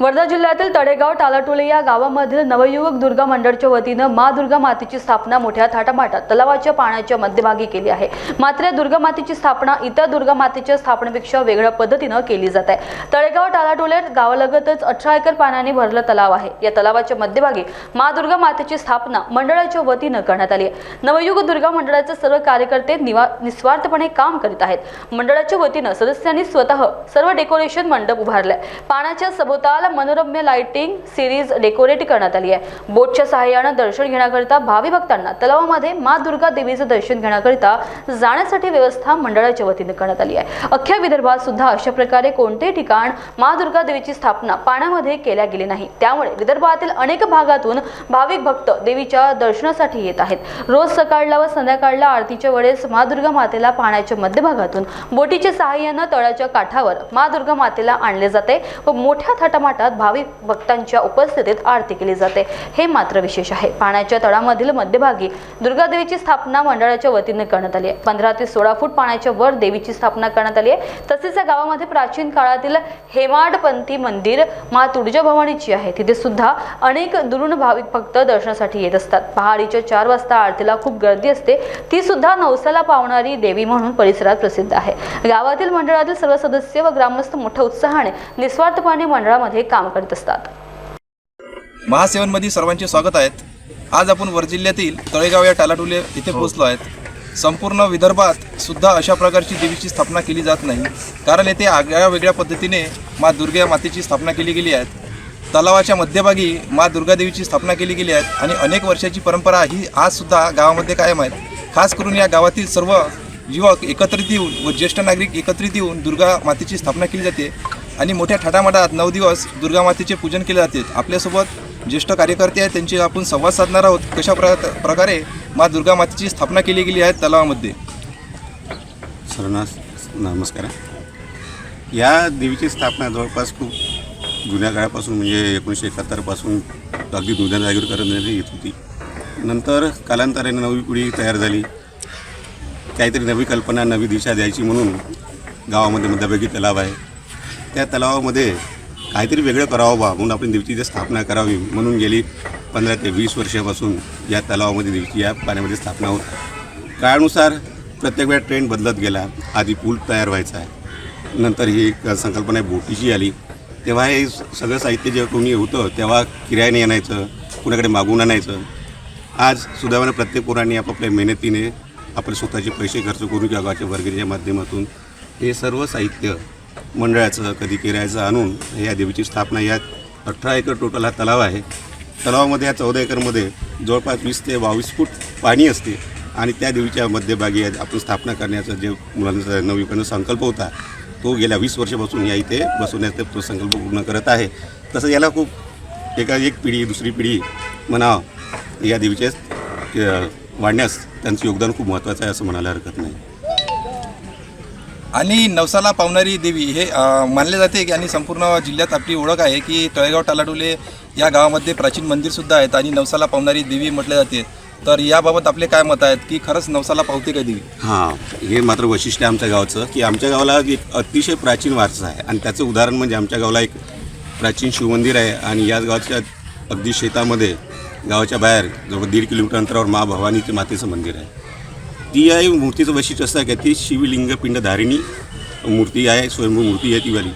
वर्धा जिल्ह्यातील तळेगाव टालाटोले या गावामधील नवयुवक दुर्गा मंडळच्या वतीनं मा दुर्गा मातेची स्थापना मोठ्या थाटामाटात तलावाच्या पाण्याच्या मध्यभागी केली आहे. मात्र या दुर्गा मातेची स्थापना इतर दुर्गा मातेच्या स्थापनेपेक्षा वेगळ्या पद्धतीनं केली जात आहे. तळेगाव टालाटोले गावालगतच अठरा एकर पाण्याने भरलं तलाव आहे. या तलावाच्या मध्यभागी मा दुर्गा मातेची स्थापना मंडळाच्या वतीनं करण्यात आली आहे. नवयुग दुर्गा मंडळाचे सर्व कार्यकर्ते निवा निस्वार्थपणे काम करीत आहेत. मंडळाच्या वतीनं सदस्यांनी स्वतः सर्व डेकोरेशन मंडप उभारलाय. पाण्याच्या सभोवताल मनोरम्य लाइटिंग सिरीज डेकोरेट करण्यात आली आहे. बोटच्या सहाय्यानं दर्शन घेण्याकरिता भावी भक्तांना तलावामध्ये मा दुर्गा देवीचं दर्शन घेण्याकरिता जाण्यासाठी व्यवस्था मंडळाच्या वतीनं करण्यात आली आहे. अख्ख्या विदर्भात सुद्धा अशा प्रकारे कोणतेही ठिकाण मा दुर्गा देवीची स्थापना पाण्यामध्ये केल्या गेली नाही. त्यामुळे विदर्भातील अनेक भागातून भाविक भक्त देवीच्या दर्शनासाठी येत आहेत. रोज सकाळला व संध्याकाळला आरतीच्या वेळेस मा दुर्गा मातेला पाण्याच्या मध्यभागातून बोटीच्या सहाय्यानं तळाच्या काठावर मा दुर्गा मातेला आणले जाते व मोठ्या घाटात भाविक भक्तांच्या उपस्थितीत आरती केली जाते. हे मात्र विशेष आहे. पाण्याच्या तळामधील मध्यभागी दुर्गादेवीची स्थापना मंडळाच्या वतीने करण्यात आली आहे. पंधरा ते सोळा फूट पाण्याच्या वर देवीची स्थापना करण्यात आली आहे. तसेच या गावामध्ये प्राचीन काळातील हेमाडपंथी मंदिर मा तुळजाभवानीची आहे. तिथे सुद्धा अनेक दुरून भाविक भक्त दर्शनासाठी येत असतात. पहाडीच्या चार वाजता आरतीला खूप गर्दी असते. ती सुद्धा नवसाला पावणारी देवी म्हणून परिसरात प्रसिद्ध आहे. गावातील मंडळातील सर्व सदस्य व ग्रामस्थ मोठ्या उत्साहाने निस्वार्थपणे मंडळामध्ये काम करीत असतात. महासेवनमध्ये सर्वांचे स्वागत आहेत आज आपण वर जिल्ह्यातील तळेगाव या टालाटुले इथे पोहोचलो आहेत. संपूर्ण विदर्भात सुद्धा अशा प्रकारची देवीची स्थापना केली जात नाही. कारण येथे आगळ्या वेगळ्या पद्धतीने मा दुर्गा मातेची स्थापना केली गेली आहे तलावाच्या मध्यभागी मा दुर्गा देवीची स्थापना केली गेली आहे आणि अनेक वर्षाची परंपरा ही आजसुद्धा गावामध्ये कायम आहे खास करून या गावातील सर्व युवक एकत्रित येऊन व ज्येष्ठ नागरिक एकत्रित येऊन दुर्गा मातेची स्थापना केली जाते. आणि मोठ्या थाटामाटात नऊ दिवस दुर्गा मातेचे पूजन केले जाते. आपल्यासोबत ज्येष्ठ कार्यकर्ते आहेत त्यांची आपण संवाद साधणार आहोत. कशा प्र प्रकारे मा दुर्गा मातेची स्थापना केली गेली आहे तलावामध्ये? सर्वांना नमस्कार. या देवीची स्थापना जवळपास खूप जुन्या काळापासून म्हणजे एकोणीसशे एकाहत्तरपासून अगदी जुन्या जागीर करण्यात येत होती. नंतर कालांतराने नवी पिढी तयार झाली. काहीतरी नवी कल्पना नवी दिशा द्यायची म्हणून गावामध्ये मध्यभागी तलाव आहे. त्या तलावामध्ये काहीतरी वेगळं करावं बा म्हणून आपण देवीची स्थापना करावी म्हणून गेली पंधरा ते वीस वर्षापासून या तलावामध्ये देवीची या पाण्यामध्ये स्थापना होत. काळानुसार प्रत्येक वेळा ट्रेंड बदलत गेला. आधी पूल तयार व्हायचा. आहे नंतर ही एक संकल्पना बोटीची आली. तेव्हा हे सगळं साहित्य जेव्हा कोणी होतं तेव्हा किरायाने आणायचं कुणाकडे मागून आणायचं. आज सुदैवानं प्रत्येक पोरांनी आपापल्या मेहनतीने आपले स्वतःचे पैसे खर्च करून किंवा गावाच्या वर्गणीच्या माध्यमातून हे सर्व साहित्य मंडळाचं कधी किरायचं आणून या देवीची स्थापना या अठरा एकर टोटल हा तलाव आहे. तलावामध्ये या चौदा एकरमध्ये जवळपास वीस ते बावीस फूट पाणी असते आणि त्या देवीच्या मध्यभागी आपण स्थापना करण्याचा जे मुलांचा नवयुवकांचा संकल्प होता तो गेल्या वीस वर्षापासून या इथे बसवण्याचा तो संकल्प पूर्ण करत आहे. तसं याला खूप एका एक पिढी दुसरी पिढी म्हणा या देवीच्या वाढण्यास त्यांचं योगदान खूप महत्त्वाचं आहे असं म्हणायला हरकत नाही. आणि नवसाला पावणारी देवी हे मानले जाते की आणि संपूर्ण जिल्ह्यात आपली ओळख आहे की तळेगाव टालाडोले या गावामध्ये प्राचीन मंदिरसुद्धा आहेत आणि नवसाला पावणारी देवी म्हटले जाते. तर याबाबत आपले काय मत आहेत की खरंच नवसाला पावते का देवी? हां हे मात्र वैशिष्ट्य आमच्या गावाचं की आमच्या गावाला एक अतिशय प्राचीन वारसा आहे आणि त्याचं उदाहरण म्हणजे आमच्या गावाला एक प्राचीन शिवमंदिर आहे आणि या गावाच्या अगदी शेतामध्ये गावाच्या बाहेर जवळ दीड किलोमीटर अंतरावर मा भवानीचे मातेचं मंदिर आहे. ती आहे मूर्तीचं वैशिष्ट्य असं आहे की ती शिवलिंग पिंडधारिणी मूर्ती आहे स्वयंभू मूर्ती आहे तीवाली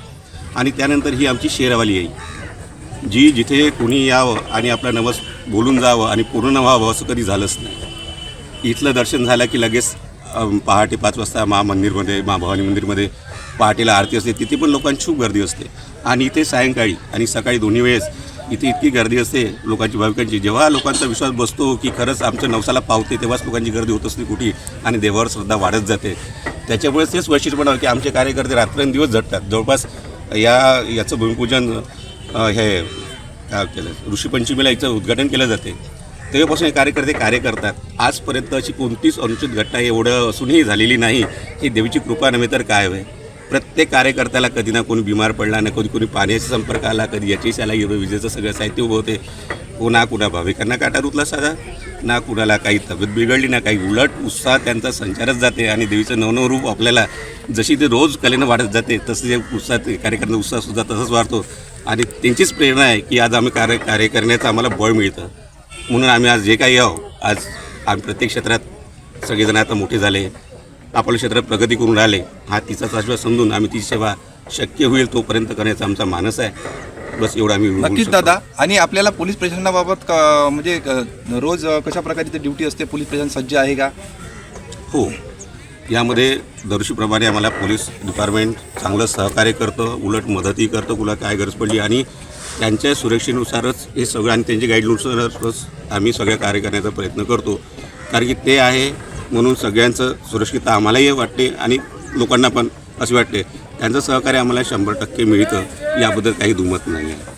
आणि त्यानंतर ही आमची शेरावाली आहे जी जिथे कोणी यावं आणि आपला नवस बोलून जावं आणि पूर्ण व्हावं असं कधी झालंच नाही. इथलं दर्शन झालं की लगेच पहाटे पाच वाजता महामंदिरमध्ये महाभवानी मंदिरमध्ये पहाटेला आरती असते. तिथे पण लोकांची खूप गर्दी असते. आणि इथे सायंकाळी आणि सकाळी दोन्ही वेळेस इथे इतकी गर्दी असते लोकांची भाविकांची. जेव्हा लोकांचा विश्वास बसतो की खरंच आमच्या नवसाला पावते तेव्हाच लोकांची गर्दी होत असते कुठे आणि देवावर श्रद्धा वाढत जाते. त्याच्यामुळे तेच वैशिष्ट्यपणा की आमचे कार्यकर्ते रात्रंदिवस झटतात जवळपास या याचं भूमिपूजन हे काय केलं ऋषीपंचमीला याचं उद्घाटन केलं जाते. तेव्हापासून हे कार्यकर्ते कार्य करतात. आजपर्यंत अशी कोणतीच अनुचित घटना एवढं असूनही झालेली नाही. ही देवीची कृपा नव्हे तर काय आहे प्रत्येक कार्यकर्त्याला कधी ना कोणी बिमार पडला ना कधी कोणी पाण्याचा संपर्क आला कधी याची आला विजेचं सगळं साहित्य उभं होते. हो, ना कुणा भाविकांना काटा रुतला साधा? ना कुणाला काही तब्येत बिघडली ना काही उलट उत्साह त्यांचा संचारच जाते आणि देवीचं नवनव रूप आपल्याला जशी ते रोज कलेनं वाढत जाते तसं जे उत्साह ते उत्साह उत्साहसुद्धा तसंच वाढतो. आणि त्यांचीच प्रेरणा आहे की आज आम्ही कार्य कार्य करण्याचं आम्हाला बळ मिळतं. म्हणून आम्ही आज जे काही आहो आज आम्ही प्रत्येक क्षेत्रात सगळेजण आता मोठे झाले. आपल्या क्षेत्रात प्रगती करून राहिले हा तिचाच आश्वास समजून आम्ही ती सेवा शक्य होईल तोपर्यंत करण्याचा आमचा मानस आहे. बस एवढं आम्ही नक्कीच. दादा. आणि आपल्याला पोलीस प्रशासनाबाबत क- म्हणजे रोज कशा प्रकारची ते ड्युटी असते? पोलीस प्रशासन सज्ज आहे का? हो. यामध्ये दर्शीप्रमाणे आम्हाला पोलीस डिपार्टमेंट चांगलं सहकार्य करतं उलट मदतही करतं कुला काय गरज पडली. आणि त्यांच्या सुरक्षेनुसारच हे सगळं आणि त्यांच्या गाईडनुसारच आम्ही सगळं कार्य करण्याचा प्रयत्न करतो. कारण की ते आहे म्हणून सगळ्यांचं सुरक्षितता आम्हालाही वाटते आणि लोकांना पण असे वाटते. त्यांचं सहकार्य आम्हाला शंभर टक्के मिळतं याबद्दल काही दुमत नाही आहे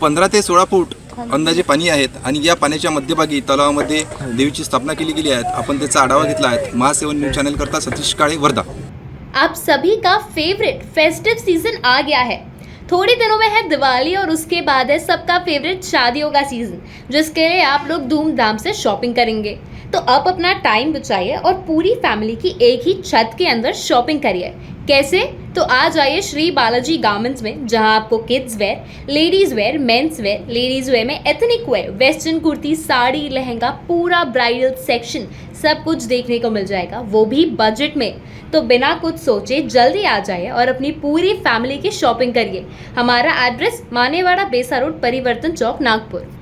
पंधरा ते सोळा फूट अंदाजे पाणी आहेत आणि या पाण्याच्या मध्यभागी तलावामध्ये देवीची स्थापना केली गेली आहे. आपण त्याचा आढावा घेतला आहे. महासेवन न्यूज चॅनल करता सतीश काळे वर्धा. आप सभी का फेवरेट फेस्टिव सीजन आ गया है। थोड़ी दिनों में है दिवाली और उसके बाद है सबका फेवरेट शादियों का सीजन जिसके लिए आप लोग धूमधाम से शॉपिंग करेंगे। तो आप अपना टाइम बचाइए और पूरी फैमिली की एक ही छत के अंदर शॉपिंग करिए। कैसे? तो आ जाइए श्री बालाजी गार्मेंट्स में, जहाँ आपको kids wear ladies wear mens wear ladies wear में ethnic wear western kurti, sari, lehenga, पूरा ब्राइडल सेक्शन सब कुछ देखने को मिल जाएगा, वो भी बजट में। तो बिना कुछ सोचे जल्दी आ जाइए और अपनी पूरी फैमिली की शॉपिंग करिए। हमारा एड्रेस मानेवाड़ा बेसा रोड परिवर्तन चौक, नागपुर।